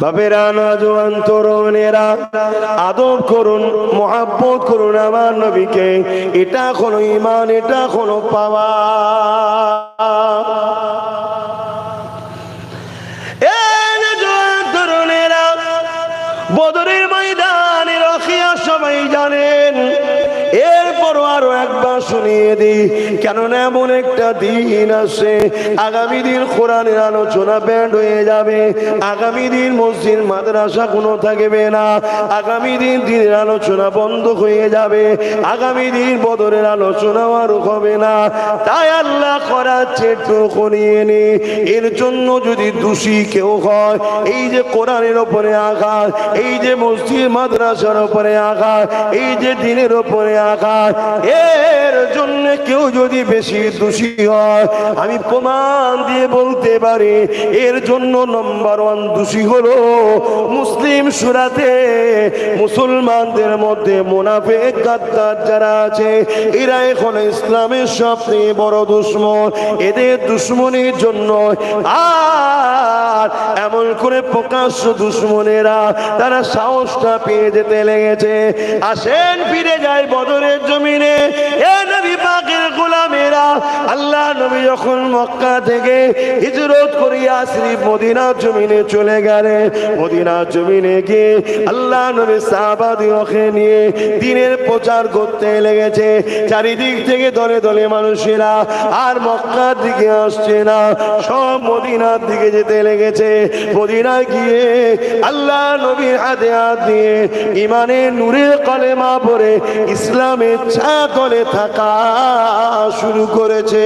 বাপেরা করুন মহাব্বত করুন আমার নবীকে। এটা কোনো ইমান এটা কোনো পাওয়া। শুনিয়ে দিই। কেননা এমন একটা দিন আসে, আগামী দিন কোরআনের আলোচনা ব্যান্ড হয়ে যাবে। আগামী দিন মসজিদ, মাদ্রাসা কোনো থাকবে না। আগামী দিন দিনের আলোচনা বন্ধ হয়ে যাবে। আগামী দিন বদরের আলোচনা আর হবে না। তাই আল্লাহ করাচ্ছে একটু করিয়ে নি। এর জন্য যদি দোষী কেউ হয়, এই যে কোরআনের ওপরে আঘাত, এই যে মসজিদ, মাদ্রাসার ওপরে আঘাত, এই যে দিনের ওপরে আঘাত, এর জন্য কেউ যদি বেশি দোষী হয়, আমি প্রমাণ দিয়ে বলতে পারি, এর জন্য নম্বর ওয়ান দোষী হলো মুসলিম সুরাতে মুসলমানদের মধ্যে মুনাফেক, গাদ্দার যারা আছে, এরা এখন ইসলামের সবচেয়ে বড় দুশ্মন। এদের দুশ্মনের জন্য আর এমন করে প্রকাশ্য দুশ্মনেরা তারা সাহসটা পেয়ে যেতে লেগেছে। আসেন ফিরে যায় বদরের জমিনে। এ নবী পাকের গোলামেরা আল্লাহ নবী যখন মক্কা থেকে হিজরত করিয়া শ্রী মদিনার জমিনে চলে গেলেন মদিনার জমিনে গিয়ে আল্লাহ নবী সাহাবাদিওকে নিয়ে দিনের প্রচার করতে লেগেছে। চারিদিক থেকে দলে দলে মানুষেরা আর মক্কার দিকে আসছে না, সব মদিনার দিকে যেতে লেগেছে। মদিনায় গিয়ে আল্লাহ নবীর হাতে হাত দিয়ে ইমানে নূরের কলেমা পড়ে, ইসলামের ছাতলে থাকা শুরু করেছে।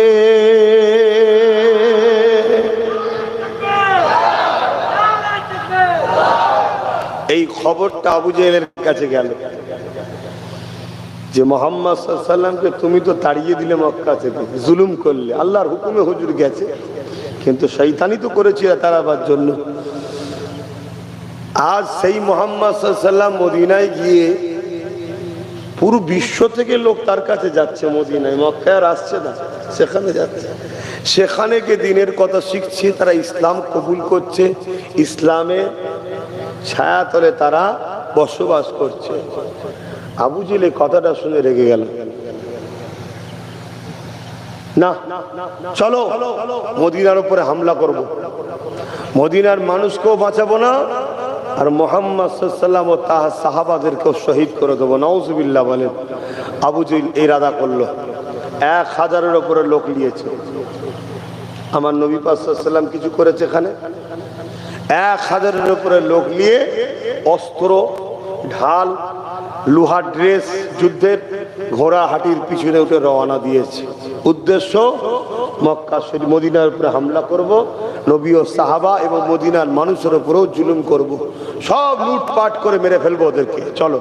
এই খবরটা আবু জেলের কাছে গেল। যে মোহাম্মদ সাল্লামকে তুমি তো তাড়িয়ে দিলে মক্কা থেকে, জুলুম করলে। আল্লাহর হুকুমে হুজুর গেছে। কিন্তু শৈতানি তো করেছিল তারাবার জন্য। আজ সেই মোহাম্মদ সাল্লাম মদিনায় গিয়ে পুরো বিশ্ব থেকে লোক তার কাছে যাচ্ছে মদিনায়, মক্কায় আর আসছে না, সেখানে যাচ্ছে। সেখানে গিয়ে দিনের কথা শিখছে, তারা ইসলাম কবুল করছে ইসলামের ছায়াতলে তারা বসবাস করছে। আবু জিলে কথাটা শুনে রেগে গেল। না, চলো, মদিনার উপরে হামলা করব। মদিনার মানুষকেও বাঁচাবো না আর মোহাম্মদ সাল্লাম ও তাহার সাহাবাদেরকেও শহীদ করে দেবো। নওজবিল্লা বলেন, আবু জিল ইরাদা করল। এক হাজারের ওপরে লোক নিয়েছে। আমার নবী পাসাল্লাম কিছু করেছে এখানে? এক হাজারের উপরে লোক নিয়ে অস্ত্র, ঢাল লোহার ড্রেস যুদ্ধের ঘোড়া হাটির পিছনে উঠে রওনা দিয়েছে। উদ্দেশ্য, মক্কা শরীফ, মদিনার উপরে হামলা করব, নবী ও সাহাবা এবং মদিনার মানুষের উপরেও জুলুম করব। সব লুটপাট করে মেরে ফেলব ওদেরকে। চলো।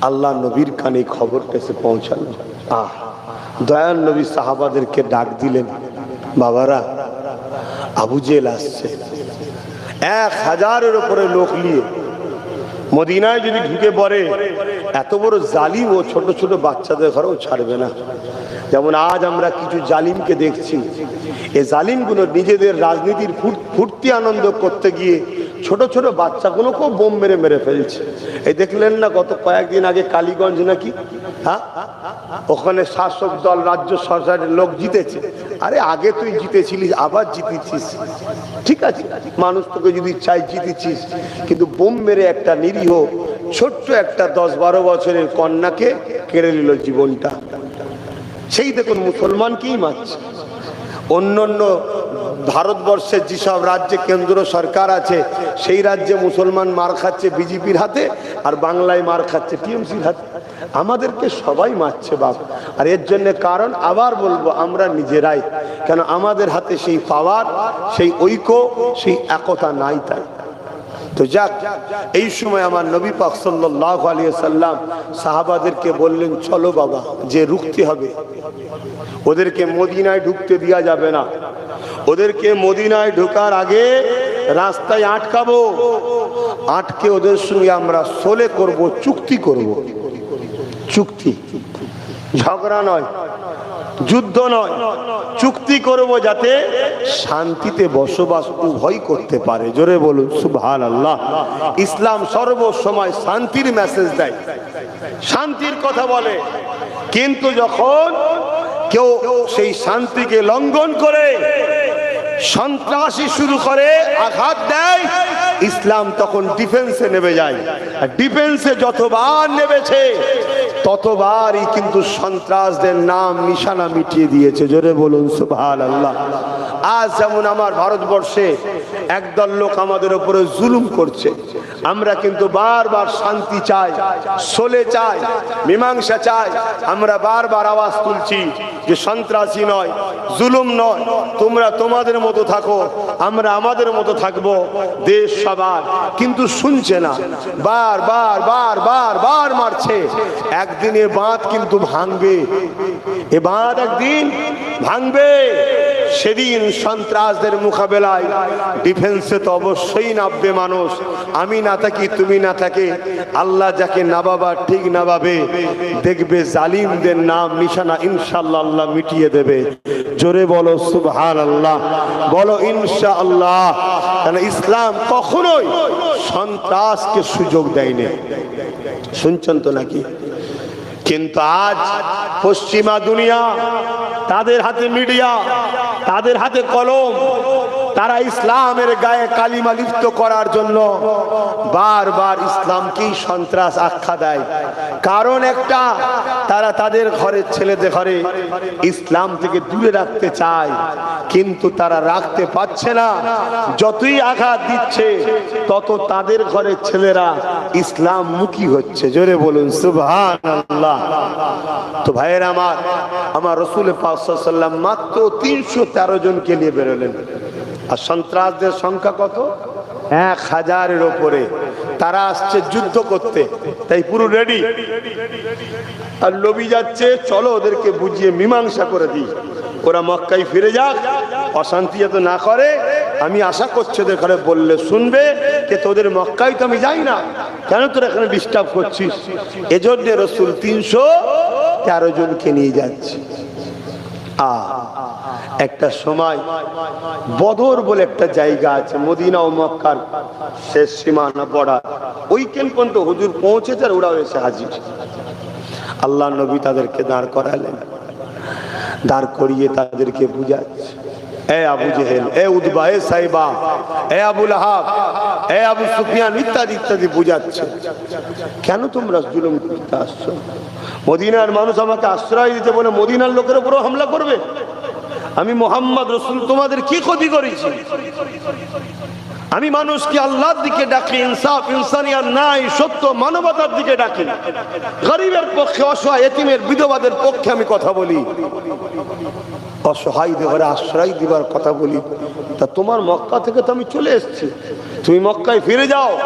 আল্লাহ নবীর কানে খবরটা এসে পৌঁছালো। আহ, দয়াল নবী সাহাবাদেরকে ডাক দিলেন, বাবারা, আবু জেল আসছে। এক হাজারের উপরে লোক নিয়ে মদিনায় যদি ঢুকে পড়ে, এত বড় জালিম ও ছোট ছোট বাচ্চাদের ঘরেও ছাড়বে না। যেমন আজ আমরা কিছু জালিমকে দেখছি। এই জালিমগুলো নিজেদের রাজনীতির ফুর্তি আনন্দ করতে গিয়ে ছোট ছোট বাচ্চাগুলোকেও বোম মেরে মেরে ফেলছে। এই দেখলেন না গত কয়েকদিন আগে কালীগঞ্জ নাকি? হ্যাঁ? ওখানে শাসক দল, রাজ্য সরকারের লোক জিতেছে। আরে আগে তুই জিতেছিলিস, আবার জিতেছিস। ঠিক আছে, মানুষ তোকে যদি চাই জিতেছিস, কিন্তু বোম মেরে একটা নিরীহ, ছোট্ট একটা দশ বারো বছরের কন্যাকে কেড়ে নিল জীবনটা। সেই দেখুন মুসলমানকেই মারছে। অন্য অন্য ভারতবর্ষের যেসব রাজ্যে কেন্দ্র সরকার আছে, সেই রাজ্যে মুসলমান মার খাচ্ছে বিজেপির হাতে আর বাংলায় মার খাচ্ছে টিএমসির হাতে। আমাদেরকে সবাই মারছে বাপ। আর এর জন্য কারণ আবার বলব, আমরা নিজেরাই। কেন আমাদের হাতে সেই পাওয়ার, সেই ঐক্য, সেই একতা নাই তাই। তো যাক, এই সময় আমার নবী পাক সাল্লাহ আলিয়া সাল্লাম সাহাবাদেরকে বললেন, চলো বাবা, যে রুখতে হবে। ওদেরকে মদিনায় ঢুকতে দেওয়া যাবে না। ওদেরকে মদিনায় ঢোকার আগে রাস্তায় আটকাবো। আটকে ওদের সঙ্গে আমরা সোলে করব, চুক্তি করব। চুক্তি। ঝগড়া নয়। যুদ্ধ নয়, চুক্তি করব যাতে শান্তিতে বসবাস উভয় করতে পারে। জোরে বলুন সুবহান আল্লাহ ইসলাম সর্বসময় শান্তির মেসেজ দেয়। শান্তির কথা বলে। কিন্তু যখন কেউ সেই শান্তিকে লঙ্ঘন করে সন্ত্রাসী শুরু করে, আঘাত দেয়, ইসলাম তখন ডিফেন্সে নেমে যায়। আর ডিফেন্সে যতবার নেমেছে, ততবারই কিন্তু সন্ত্রাসদের নাম, নিশানা মিটিয়ে দিয়েছে। জোরে বলুন সুবহান আল্লাহ আজ যেমন আমার ভারতবর্ষে একদল লোক আমাদের উপরে জুলুম করছে, আমরা কিন্তু বারবার শান্তি চাই, সোলে চাই, মীমাংসা চাই, আমরা বারবার আওয়াজ তুলছি। যে সন্ত্রাসী নয়, জুলুম নয়। তোমরা তোমাদের মতো থাকো, আমরা আমাদের মতো থাকব দেশ সবার। কিন্তু শুনছে না, বার বার বার বার বার মারছে। একদিন এ বাঁধ কিন্তু ভাঙবে। এ বাঁধ একদিন ভাঙবে, সেদিন সন্ত্রাসদের মোকাবেলায় ডিফেন্সে তো অবশ্যই নামবে মানুষ। আমি না থাকি, তুমি না থাকে। আল্লাহ যাকে নাবাবা ঠিক নাবাবে দেখবে জালিমদের নাম, নিশানা ইনশাল্লাহ আল্লাহ মিটিয়ে দেবে। জোরে বলো সুবহান আল্লাহ বলো ইনশা আল্লাহ ইসলাম কখনোই সন্ত্রাসকে সুযোগ দেয়নি। শুনছেন তো নাকি? কিন্তু আজ পশ্চিমা দুনিয়া তাদের হাতে মিডিয়া তাদের হাতে কলম তারা ইসলামের গায়ে কালিমা লিপ্ত করার জন্য বারবার ইসলামকেই সন্ত্রাস আখ্যা দেয়। কারণ একটা, তারা তাদের ঘরের ছেলেদের ঘরে ইসলাম থেকে দূরে রাখতে চায়, কিন্তু তারা রাখতে পারছে না। যতই আঘাত দিচ্ছে, তত তাদের ঘরের ছেলেরা ইসলাম মুখী হচ্ছে। জোরে বলুন সুবহান আল্লাহ তো ভাইয়ের আমার আমার রসুল পাকসাল্লাম মাত্র তিনশো তেরো জনকে নিয়ে বেরোলেন। আর সন্ত্রাসদের সংখ্যা কত? এক হাজারের ওপরে। তারা আসছে যুদ্ধ করতে। তাই পুরো রেডি আর লবি যাচ্ছে, চলো ওদেরকে বুঝিয়ে মীমাংসা করে দিই। ওরা মক্কায় ফিরে যাক, অশান্তি যাতে না করে। আমি আশা করছি ওদের ঘরে বললে শুনবে যে তোদের মক্কায় তো আমি যাই না। কেন তোরা এখানে ডিস্টার্ব করছিস? এজন্য রসুল তিনশো তেরো জনকে নিয়ে যাচ্ছে। আ একটা সময় বদর বলে একটা জায়গা আছে, মদিনা ও মক্কার শেষ সীমানা পড়া ওইখান পর্যন্ত হুজুর পৌঁছেছে আর ওরাও এসে হাজির। আল্লাহ নবী তাদেরকে দাঁড় করালেন। দাঁড় করিয়ে তাদেরকে বুঝাচ্ছে। এ আবু এ এ আবুল এ আবু সুফিয়ান ইত্যাদি ইত্যাদি কেন তোমরা জুলুম করতে মদিনার মানুষ আমাকে আশ্রয় দিতে বলে মদিনার লোকের উপরও হামলা করবে? আমি মোহাম্মদ রসুল, তোমাদের কি ক্ষতি করেছি? আমি মানুষকে আল্লাহর দিকে ডাকি, ইনসাফ ইনসানিয়ার নাই, সত্য, মানবতার দিকে ডাকি। গরিবের পক্ষে, অসহায় এতিমের, বিধবাদের পক্ষে আমি কথা বলি। অসহায়দের ঘরে আশ্রয় দিবার কথা বলি। তা তোমার মক্কা থেকে তো আমি চলে এসেছি। তুমি মক্কায় ফিরে যাও।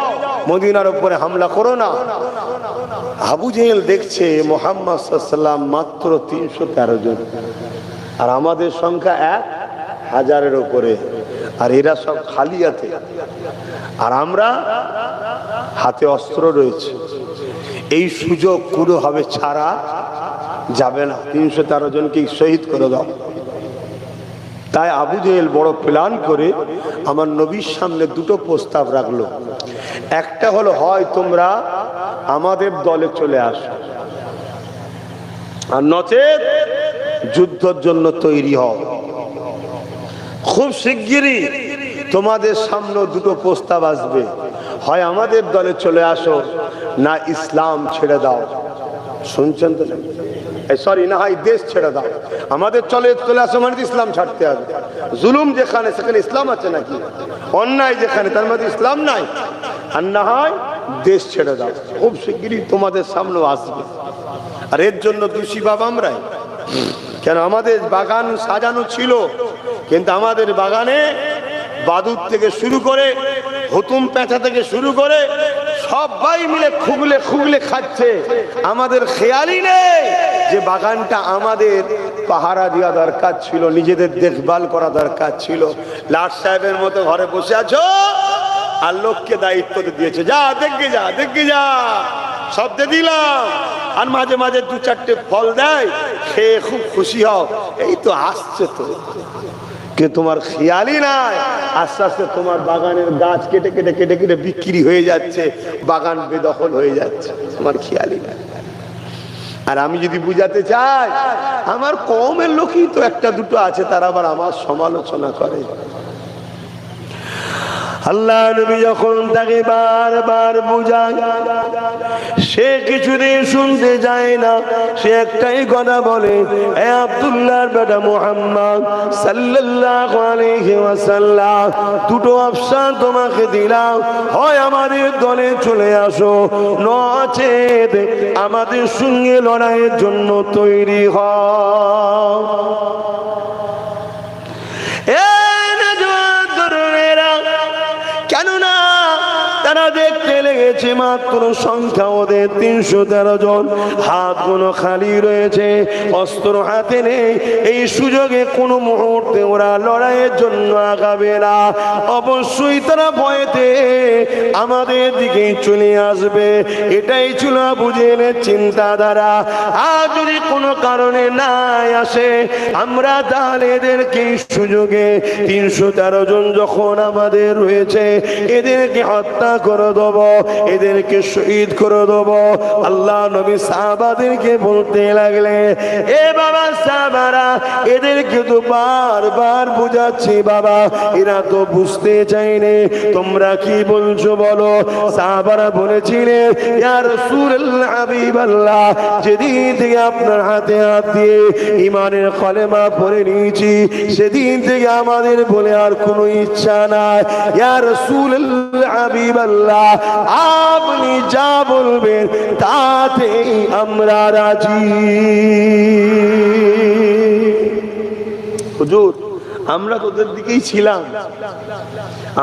মদিনার উপরে হামলা করো না। আবু জেহেল দেখছে মোহাম্মদ মাত্র তিনশো তেরো জন। আর আমাদের সংখ্যা এক হাজারের উপরে। আর এরা সব খালিয়াতে আর আমরা হাতে অস্ত্র রয়েছে। এই সুযোগ পুরো হবে ছাড়া যাবে না। তিনশো তেরো জনকে শহীদ করে দাও। তাই আবু জেহেল বড় প্ল্যান করে আমার নবীর সামনে দুটো প্রস্তাব রাখল। একটা হলো, হয় তোমরা আমাদের দলে চলে আসো। আর নচেত যুদ্ধের জন্য তৈরি হও। খুব শিগগিরই তোমাদের সামনে দুটো প্রস্তাব আসবে। হয় আমাদের দলে চলে আসো, না ইসলাম ছেড়ে দাও। শুনছেন তো? সরি না হয় দেশ ছেড়ে দাও। আমাদের চলে চলে আসো মানে ইসলাম ছাড়তে হবে। জুলুম যেখানে, সেখানে ইসলাম আছে নাকি? অন্যায় যেখানে, তার মধ্যে ইসলাম নাই। আর না হয় দেশ ছেড়ে দাও। খুব শিগগিরই তোমাদের সামনে আসবে। আর এর জন্য দোষী বাবা আমরাই। কেন আমাদের বাগান সাজানো ছিল, কিন্তু আমাদের বাগানে বাদুর থেকে শুরু করে হুতুম পেঁচা থেকে শুরু করে সবাই মিলে খুগলে খুগলে খাচ্ছে। আমাদের খেয়ালই নেই যে বাগানটা আমাদের পাহারা দেওয়া দরকার ছিল, নিজেদের দেখভাল করা দরকার ছিল। লাট সাহেবের মতো ঘরে বসে আছো, আর লোককে দায়িত্ব দিয়েছে। যা দেখে যা দেখে যা। শব্দে দিলাম। আর মাঝে মাঝে দু চারটে ফল দেয়, খেয়ে খুব খুশি হও। এই তো আসছে তো। কিন্তু তোমার খেয়ালই নাই। আস্তে আস্তে তোমার বাগানের গাছ কেটে কেটে কেটে কেটে বিক্রি হয়ে যাচ্ছে, বাগান বেদখল হয়ে যাচ্ছে। তোমার খেয়ালই নাই। আর আমি যদি বুঝাতে চাই, আমার কমের লোকই তো একটা দুটো আছে, তারা আবার আমার সমালোচনা করে। আল্লাহ নবী যখন তাকে বারবার বুঝায়, সে কিছুদিন শুনতে যায় না, সে একটাই কথা বলে আব্দুল্লাহর বেটা মুহাম্মদ সাল্লাল্লাহু ওয়াসাল্লাম, দুটো অপশন তোমাকে দিলাম, হয় আমাদের দলে চলে আসো, নচেত আমাদের সঙ্গে লড়াইয়ের জন্য তৈরি হও দেখতে লেগেছে মাত্র সংখ্যা ওদের তিনশো তেরো জন। হাত কোনো খালি রয়েছে, অস্ত্র হাতে নেই। এই সুযোগে কোনো মুহূর্তে ওরা লড়াইয়ের জন্য আগাবে না। অবশ্যই তারা ভয়েতে আমাদের দিকেই চলে আসবে। এটাই ছিল বুঝেলে চিন্তাধারা। আর যদি কোনো কারণে নাই আসে, আমরা তাহলে এদেরকে সুযোগে তিনশো তেরো জন যখন আমাদের রয়েছে, এদেরকে হত্যা করে। দেব, এদেরকে শহীদ করে দেব। আল্লাহ নবী সাহাবাদেরকে বলতে লাগলে, এ বাবা সাহাবারা, এদেরকে তো বারবার বুঝাচ্ছি বাবা, এরা তো বুঝতে চাইনি তোমরা কি বলছো বলো? সাহাবারা বলেছিলেন, ইয়া রাসূলুল্লাহ, হাবিবাল্লাহ, যেদিন থেকে আপনার হাতে হাত দিয়ে ইমানের কলেমা পড়ে নিয়েছি, সেদিন থেকে আমাদের বলে আর কোনো ইচ্ছা নাই। ইয়া রাসূলুল্লাহ, হাবিবাল্লাহ আপনি যা বলবেন তাতেই আমরা রাজি। হুজুর, আমরা তোদের দিকেই ছিলাম।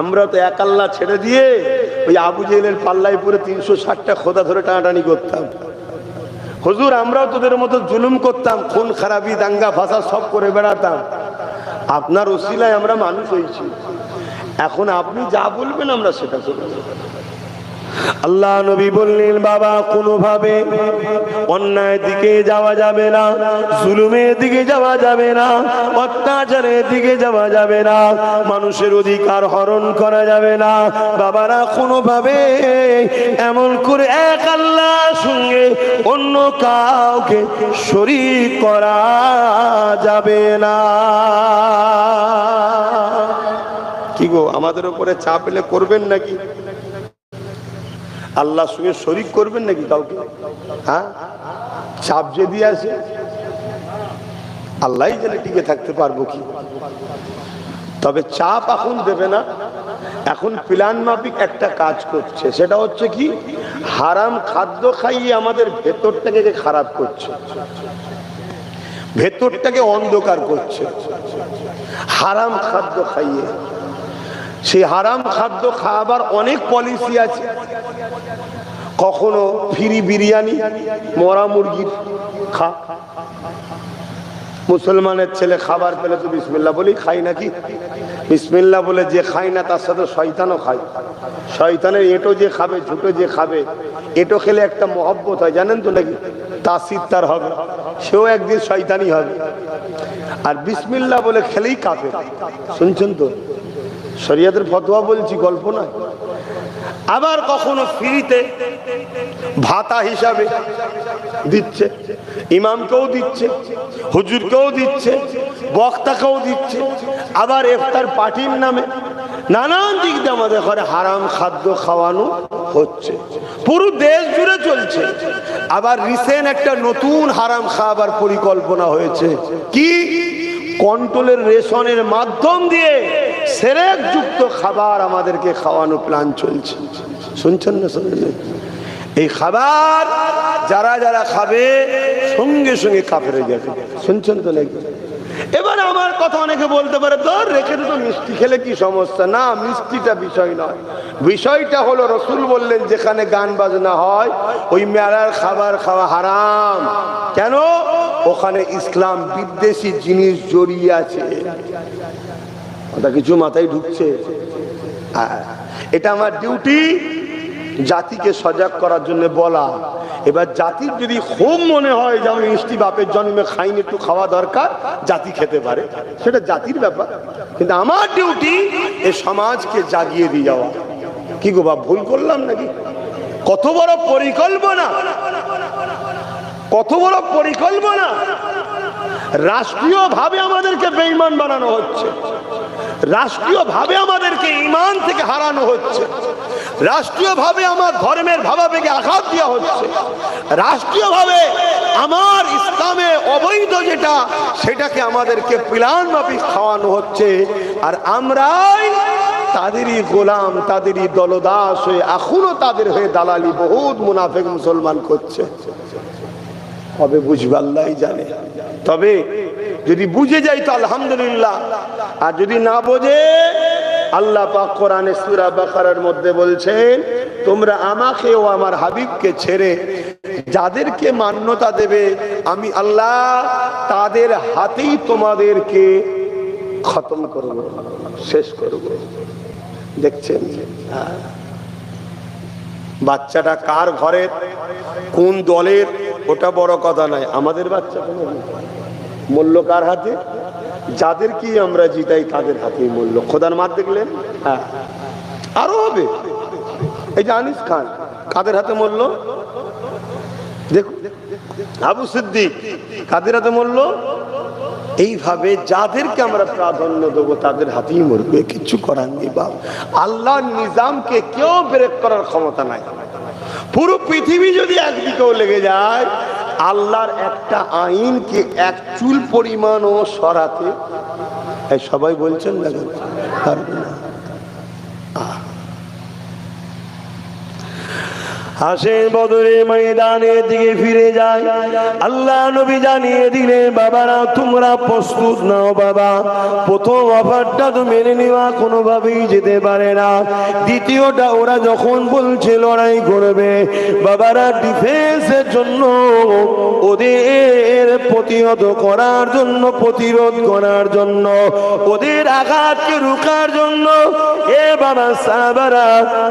আমরা তো এক আল্লাহ ছেড়ে দিয়ে ওই আবু জেলের পাল্লায় পরে তিনশো ষাটটা খোদা ধরে টানাটানি করতাম। হুজুর আমরাও তোদের মতো জুলুম করতাম, খুন, খারাপি, দাঙ্গা ভাষা সব করে বেড়াতাম। আপনার ওসিলায় আমরা মানুষ হয়েছি। এখন আপনি যা বলবেন আমরা সেটা আল্লাহ নবী বললেন, বাবা, কোনোভাবে অন্যায় দিকে যাওয়া যাবে না, জুলুমের দিকে যাওয়া যাবে না, অত্যাচারের দিকে যাওয়া যাবে না, মানুষের অধিকার হরণ করা যাবে না। বাবারা, কোনোভাবে এমন করে এক আল্লাহর সঙ্গে অন্য কাউকে শরীর করা যাবে না। কি গো, আমাদের উপরে চাপ এলে করবেন নাকি? আল্লাহর সঙ্গে শরিক করবেন নাকি কাউকে? হ্যাঁ? চাপ যে দিয়ে আছে আল্লাহ জেনে টিকে থাকতে পারব কি? তবে চাপ এখন দেবে না। এখন প্ল্যান মাফিক একটা কাজ করছে, সেটা হচ্ছে কি? হারাম খাদ্য খাইয়ে আমাদের ভেতরটাকে খারাপ করছে? ভেতরটাকে অন্ধকার করছে। হারাম খাদ্য খাইয়ে। সেই হারাম খাদ্য খাওয়াবার অনেক পলিসি আছে। কখনো ফ্রি বিরিয়ানি, মরা মুরগির খা। মুসলমানের ছেলে খাবার পেলে তো বিসমিল্লা বলেই খাই নাকি? বিসমিল্লা বলে যে খাই না, তার সাথে শয়তানও খায়। শয়তানের এটো যে খাবে, ঝুটো যে খাবে, এটো খেলে একটা মহব্বত হয়, জানেন তো নাকি? তাসির তার হবে, সেও একদিন শয়তানি হবে। আর বিসমিল্লা বলে খেলেই কাঁপে শুনছেন তো? শরিয়াদের ফতোয়া বলছি, গল্প নয়। আবার কখনো ফ্রিতে ভাতা হিসাবে দিচ্ছে, ইমামকেও দিচ্ছে, হুজুরকেও দিচ্ছে, বক্তাকেও দিচ্ছে, আবার ইফতার পার্টির নামে নানান দিক দিয়ে আমাদের ঘরে হারাম খাদ্য খাওয়ানো হচ্ছে। পুরো দেশ জুড়ে চলছে। আবার রিসেন্ট একটা নতুন হারাম খাওয়াবার পরিকল্পনা হয়েছে। কি? কন্ট্রোলের রেশনের মাধ্যম দিয়ে সেরেক যুক্ত খাবার আমাদেরকে খাওয়ানো প্ল্যান চলছে। শুনছেন না শুনছেন? এই খাবার যারা যারা খাবে, সঙ্গে সঙ্গে কাফেরে যাবে। শুনছেন তো নাকি? এবার আমার কথা অনেকে বলতে পারে তোর রেখে তো মিষ্টি, খেলে কি সমস্যা? না, মিষ্টিটা বিষয় নয়। বিষয়টা হলো, রসুল বললেন, যেখানে গান বাজনা হয়, ওই মেলার খাবার খাওয়া হারাম। কেন? ওখানে ইসলাম বিদ্বেষী জিনিস জড়িয়ে আছে। ওটা কিছু মাথায় ঢুকছে। হ্যাঁ, এটা আমার ডিউটি জাতিকে সজাগ করার জন্য বলা। এবার জাতির যদি খুব মনে হয় যে আমি মিষ্টি বাপের জন্মে খাইনি একটু খাওয়া দরকার জাতি খেতে পারে। সেটা জাতির ব্যাপার। কিন্তু আমার ডিউটি এ সমাজকে জাগিয়ে দিয়ে যাওয়া। কি গো বাপ ভুল করলাম নাকি? কত বড় পরিকল্পনা! কত বড় পরিকল্পনা! রাষ্ট্রীয় ভাবে আমাদেরকে বেইমান বানানো হচ্ছে। রাষ্ট্রীয় ভাবে আমাদেরকে ইমান থেকে হারানো হচ্ছে। রাষ্ট্রীয় ভাবে আমার ধর্মের ভাবাবেগে আঘাত দেওয়া হচ্ছে। রাষ্ট্রীয় ভাবে আমার ইসলামে অবৈধ যেটা, সেটাকে আমাদেরকে প্লান মাফিক খাওয়ানো হচ্ছে। আর আমরাই তাদেরই গোলাম, তাদেরই দলদাস হয়ে এখনও তাদের হয়ে দালালি বহুত মুনাফেক মুসলমান করছে। কবে বুঝবে আল্লাহ জানে। তবে যদি বুঝে যাই তো আলহামদুলিল্লাহ। আর যদি না বোঝে, আল্লাহ পাক কোরআনে সূরা বাকারার মধ্যে বলছেন, তোমরা আমাকে ও আমার হাবিবকে ছেড়ে যাদেরকে মান্যতা দেবে, আমি আল্লাহ তাদের হাতেই তোমাদেরকে খতম করব, শেষ করব। দেখছেন। বাচ্চাটা কার ঘরের? কোন দলের? ওটা বড় কথা নয়, আমাদের বাচ্চা কোনো মূল্য কার হাতে? যাদেরকে আমরা জিতাই তাদের হাতেই মূল্য। খোদার মার দেখলেন? হ্যাঁ। আরও হবে। এই যে আনিস খান, কাদের হাতে মূল্য? দেখুন, আবু সিদ্দিক, কাদের হাতে মূল্য? এইভাবে যাদেরকে আমরা প্রাধান্য দেবো তাদের হাতেই মরবে। কিছু করার নেই বাপ। আল্লাহর নিজামকে কেউ ব্রেক করার ক্ষমতা নাই। পুরো পৃথিবী যদি একদিকেও লেগে যায় আল্লাহর একটা আইনকে এক চুল পরিমাণও সরাতে সবাই বলছেন না না হাসেন বদরে ময়দানের দিকে ফিরে যায়। আল্লাহ নবী জানিয়ে দিলেন, বাবারা, তোমরা প্রস্তুত নাও বাবা। প্রথম অফারটা তো মেনে নেওয়া কোনোভাবেই যেতে পারে না। দ্বিতীয়টা, ওরা যখন বলছে লড়াই করবে, বাবারা ডিফেন্সের জন্য, ওদের প্রতিহত করার জন্য, প্রতিরোধ করার জন্য, ওদের আঘাতকে রুখার জন্য, এ বাবা সাবারা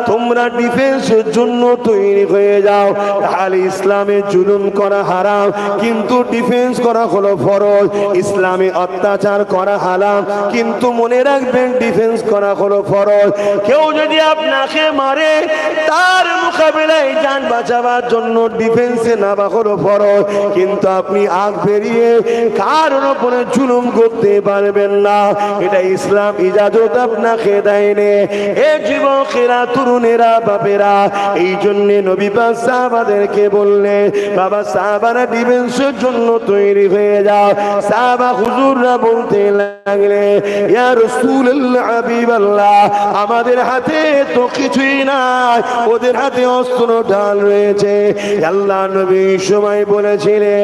তোমরা ডিফেন্সের জন্য তৈরি হয়ে যাও, তাহলে ইসলামে জুলুম করা হারাম, কিন্তু ডিফেন্স করা হলো ফরজ। ইসলামে অত্যাচার করা হারাম, কিন্তু মনে রাখবেন ডিফেন্স করা হলো ফরজ। কেউ যদি আপনাকে মারে, তার মোকাবেলায় যান বাঁচাবার জন্য ডিফেন্সে নামা হলো ফরজ। কিন্তু আপনি আগ বেরিয়ে কারোর উপরে জুলুম করতে পারবেন না। এটা ইসলাম ইজাজত আপনাকে দেয়নি। এ যুবকেরা, তরুণেরা, বাপেরা এই জন্য নবী সাহাবাদেরকে বাবা, সাহাবারা ডিফেন্সের জন্য তৈরি হয়ে যাও। সাহাবা হুজুররা বলতে লাগলে আমাদের হাতে তো কিছুই নাই, ওদের হাতে অস্ত্র ঢাল রয়েছে। আল্লাহ নবী সময় বলেছিলে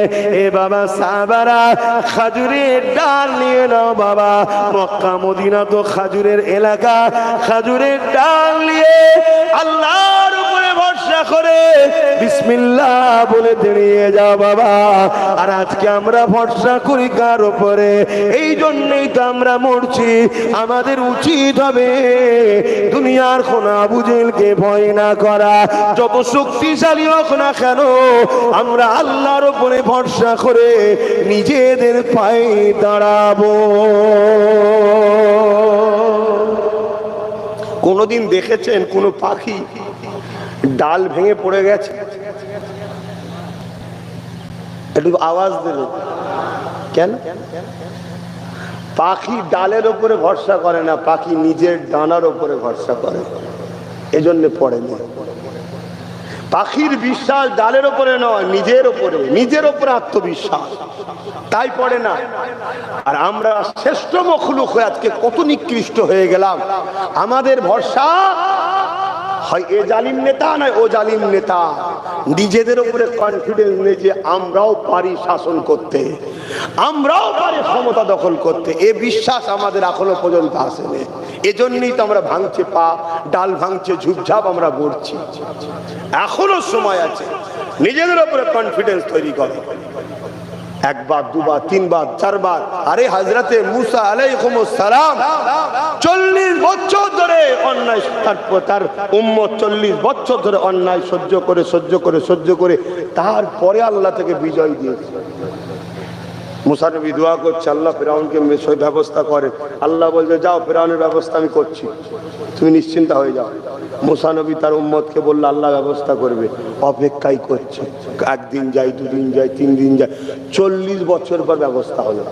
এ বাবা, সাহাবারা খাজুরের ডাল নিয়ে নাও বাবা মক্কা মদিনা তো খাজুরের এলাকা, খাজুরের ডাল নিয়ে ভরসা করে বিসমিল্লাহ বলে দাঁড়িয়ে যাও বাবা। আর আজকে আমরা ভরসা করি কার উপরে? এই জন্যই তো আমরা মরছি। আমাদের উচিত হবে দুনিয়ার কোন আবুজেলকে ভয় না করা। যত শক্তিশালী হোক না কেন, আমরা আল্লাহর উপরে ভরসা করে নিজেদের পায়ে দাঁড়াবো। কোনোদিন দেখেছেন কোনো পাখি? ডাল ভেঙে পড়ে গেছে। একটু আওয়াজ দেবে কেন? পাখি ডালের ওপরে ভরসা করে না, পাখি নিজের ডানার ওপরে ভরসা করে। এজন্য পড়ে না। পাখির বিশ্বাস ডালের ওপরে নয়, নিজের ওপরে নিজের ওপরে আত্মবিশ্বাস। তাই পড়ে না। আর আমরা শ্রেষ্ঠ মখলুক হয়ে আজকে কত নিকৃষ্ট হয়ে গেলাম। আমাদের ভরসা হয়, এ জালিম নেতা নয়, ও জালিম নেতা। নিজেদের উপরে কনফিডেন্স নেই যে আমরাও পারি শাসন করতে। আমরাও পারি ক্ষমতা দখল করতে। এ বিশ্বাস আমাদের এখনও পর্যন্ত আসেনি। এজন্যই তো আমরা ভাঙছে পা, ডাল ভাঙছে ঝুপঝাপ আমরা পড়ছি এখনও সময় আছে। নিজেদের উপরে কনফিডেন্স তৈরি করো। একবার, দুবার, তিনবার, চারবার। আরে হাজরাতে মুসা আলাইকুম সালাম, চল্লিশ বছর ধরে অন্যায় তার উম্মত চল্লিশ বছর ধরে অন্যায় সহ্য করে সহ্য করে সহ্য করে, তারপরে আল্লাহ থেকে বিজয় দিয়েছে। মুসানবী দোয়া করছে, আল্লাহ ফেরাউনকে ব্যবস্থা করে। আল্লাহ বলছে, যাও, ফেরাউনের ব্যবস্থা আমি করছি। তুমি নিশ্চিন্তা হয়ে যাও। মুসানবী তার উম্মতকে বলল, আল্লাহ ব্যবস্থা করবে। অপেক্ষাই করছে। একদিন যাই, দুদিন যাই, তিন দিন যাই। চল্লিশ বছর পর ব্যবস্থা হলো।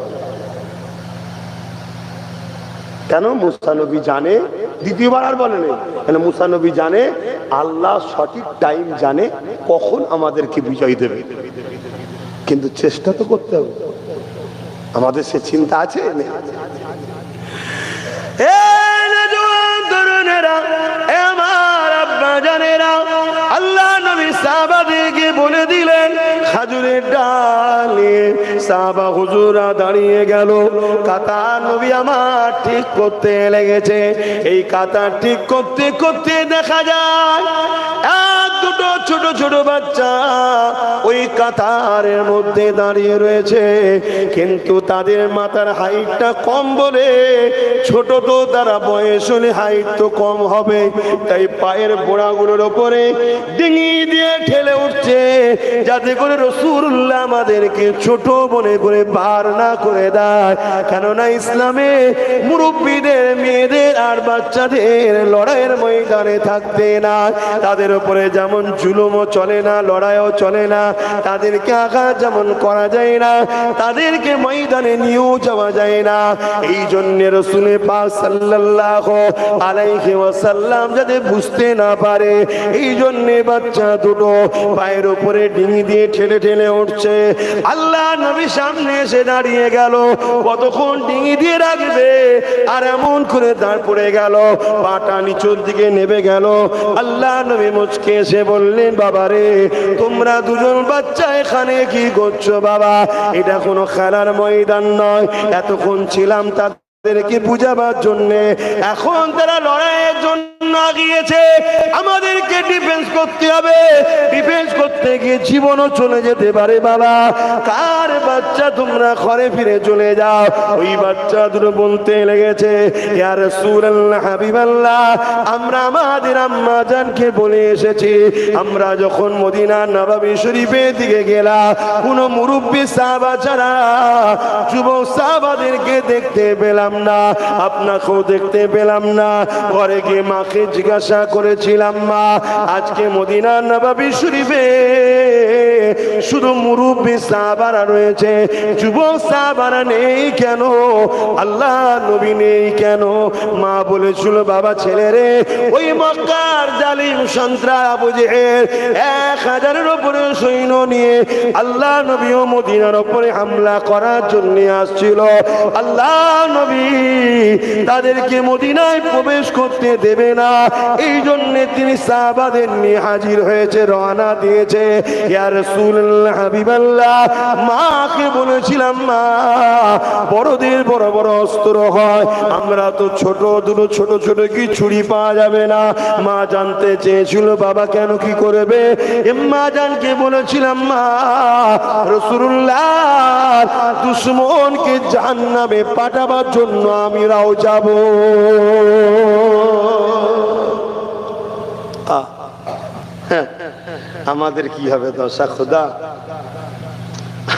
কেন? মুসানবী জানে, দ্বিতীয়বার আর বলে নেই। কেন? মুসানবী জানে, আল্লাহ সঠিক টাইম জানে কখন আমাদেরকে বিজয় দেবে। কিন্তু চেষ্টা তো করতে হবে। আমাদের সে চিন্তা আছে? বলে দিলেন হুজুরা দাঁড়িয়ে গেল। কাতা নবী আমার ঠিক করতে লেগেছে। এই কাতা ঠিক করতে করতে দেখা যায় দুটো ছোট ছোট বাচ্চা ওই কাতারের মধ্যে দাঁড়িয়ে রয়েছে। কিন্তু তাদের মাথার হাইটটা কম বলে ছোট তো তারা বয়স হলে হাইট তো কম হবে। তাই পায়ের গোড়াগুলোর ওপরে ডিঙি দিয়ে ঠেলে উঠছে। যাতে করে রসুল্লাহ আমাদেরকে ছোট মনে করে বার না করে দেয়। কেননা ইসলামে মুরব্বীদের, মেয়েদের আর বাচ্চাদের লড়াইয়ের ময়দানে থাকতে না। তাদের উপরে যেমন জুলুমও চলে না, লড়াইও চলে না, তাদেরকে আঘাত যেমন করা যায় না, তাদেরকে ময়দানে নিয়েও যাওয়া যায় না। এই জন্য রসুলে পাক সাল্লাল্লাহু আলাইহি ওয়াসাল্লাম যাতে বুঝতে না পারে, এই জন্য বাচ্চা দুটো পায়ের উপরে ডিঙি দিয়ে ঠেলে ঠেলে উঠছে। আল্লাহ নবী সামনে এসে দাঁড়িয়ে গেল, কতক্ষণ ডিঙি দিয়ে রাখবে, আর এমন করে দাঁড় পড়ে গেল, পাটা নিচুর দিকে নেবে গেল। আল্লাহ নবী মুচকে এসে বললেন বাবা রে তোমরা দুজন বাচ্চা এখানে কি করছ বাবা? এটা কোনো খেলার ময়দান নয়। এতক্ষণ ছিলাম তাদেরকে বুঝাবার জন্য। এখন তারা লড়াইয়ের জন্য গিয়েছে আমাদেরকে ডিফেন্স করতে হবে। ডিফেন্স করতে গিয়ে জীবনও চলে যেতে পারে বাবা। কার বাচ্চা তোমরা ঘরে ফিরে চলে যাও? ওই বাচ্চা দুটো বলতে লেগেছে ইয়ার সুরাল্লাহ হাবিবাল্লাহ, আমরা আমাদের আম্মা জানকে বলে এসেছি। আমরা যখন মদিনা নবাবী শরীফের দিকে গেলাম, কোন মুরব্বী সাহাবা ছাড়া যুবক সাহাবাদেরকে দেখতে পেলাম না, আপনাকেও দেখতে পেলাম না। ঘরে গিয়ে মাকে জিজ্ঞাসা করেছিলাম, মা, আজকে মদিনা নবাবী শরীফে শুধু মুরব্বী সাহাবারা রয়েছে, যুবক সাহাবারা নেই কেন? আল্লাহ নবী নেই কেন? মা বলেছিল, বাবা, ছেলে রে, ওই মক্কার জালিম সন্ত্রা জেহেল এক হাজারের ওপরে সৈন্য নিয়ে আল্লাহ নবী ও মদিনার উপরে হামলা করার জন্য আসছিল। আল্লাহ নবী তাদেরকে মদিনায় প্রবেশ করতে দেবে না। এই জন্য তিনি সাহাবাদের নিয়ে হাজির হয়েছে, রওনা দিয়েছে। মাকে বলেছিলাম, মা, বড়দের বড় বড় অস্ত্র হয়, আমরা তো ছোট, দুটো ছোট ছোট কি ছুরি পাওয়া যাবে না? মা জানতে চেয়েছিল, বাবা কেন কি করবে? এ মা জানকে বলেছিলাম, মা রসুল্লাহ দুশ্মনকে জাহান্নামে পাঠাবার জন্য আমিরাও যাব। হ্যাঁ, আমাদের কি হবে দশা খোদা?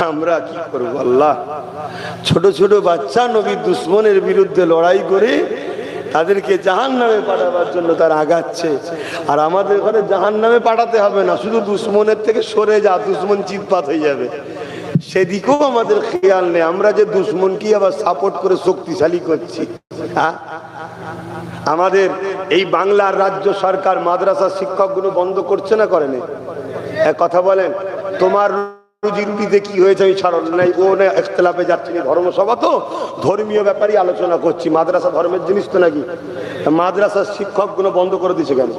আমরা কি করব আল্লাহ? ছোট ছোট বাচ্চা নবী দুশ্মনের বিরুদ্ধে লড়াই করে তাদেরকে জাহান নামে পাঠাবার জন্য তার আগাচ্ছে। আর আমাদের ঘরে জাহান নামে পাঠাতে হবে না শুধু দুশ্মনের থেকে সরে যা দুশ্মন চিৎপাত হয়ে যাবে। সেদিকেও আমাদের খেয়াল নেই। আমরা যে দুশ্মনকে আবার সাপোর্ট করে শক্তিশালী করছি হ্যাঁ? আমাদের এই বাংলার রাজ্য সরকার মাদ্রাসা শিক্ষকগুলো বন্ধ করছে না করেনি কথা বলেন, তোমার রুজি রুটিতে কি হয়েছে আমি ছাড়ো নাই? ও না একতলাপে যাচ্ছি ধর্মসভা তো? ধর্মীয় ব্যাপারই আলোচনা করছি, মাদ্রাসা ধর্মের জিনিস তো নাকি? মাদ্রাসার শিক্ষকগুলো বন্ধ করে দিয়েছে কেন?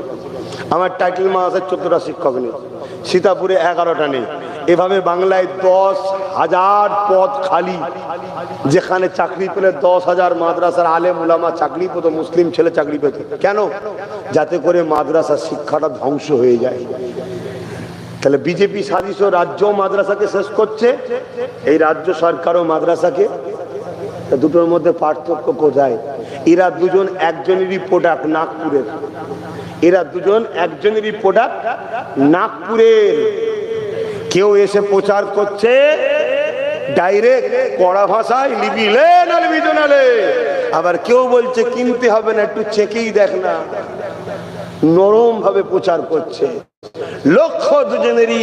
আমার টাইটেল মাদ্রাসার চোদ্দটা শিক্ষক নেই, সীতাপুরে এগারোটা নেই। এভাবে বাংলায় দশ হাজার পদ খালি, যেখানে চাকরি পেলে দশ হাজার মাদ্রাসার আলেম উলামা চাকরি পেত, মুসলিম ছেলে চাকরি পেত। কেন? যাতে করে মাদ্রাসার শিক্ষাটা ধ্বংস হয়ে যায়। তাহলে বিজেপি সাজিশ রাজ্য মাদ্রাসাকে শেষ করছে, এই রাজ্য সরকারও মাদ্রাসাকে। দুটোর মধ্যে পার্থক্য কোথায়? এরা দুজন একজনেরই প্রোডাক্ট নাগপুরের। এরা দুজন একজনেরই প্রোডাক্ট নাগপুরের। কেউ এসে প্রচার করছে ডাইরেক্ট কড়া ভাষায় না আবার কেউ বলছে, কিনতে হবে না, একটু চেকেই দেখ না। নরম ভাবে প্রচার করছে। লক্ষ দুজনেরই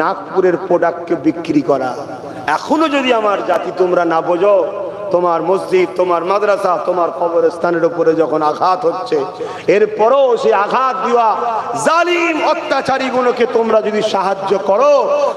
নাগপুরের প্রোডাক্টকে বিক্রি করা। এখনও যদি আমার জাতি তোমরা না বোঝো তোমার মসজিদ, তোমার মাদ্রাসা, তোমার কবরস্থানের উপরে যখন আঘাত হচ্ছে, এরপরও সে আঘাত দেওয়া জালিম অত্যাচারীগুলোকে তোমরা যদি সাহায্য করো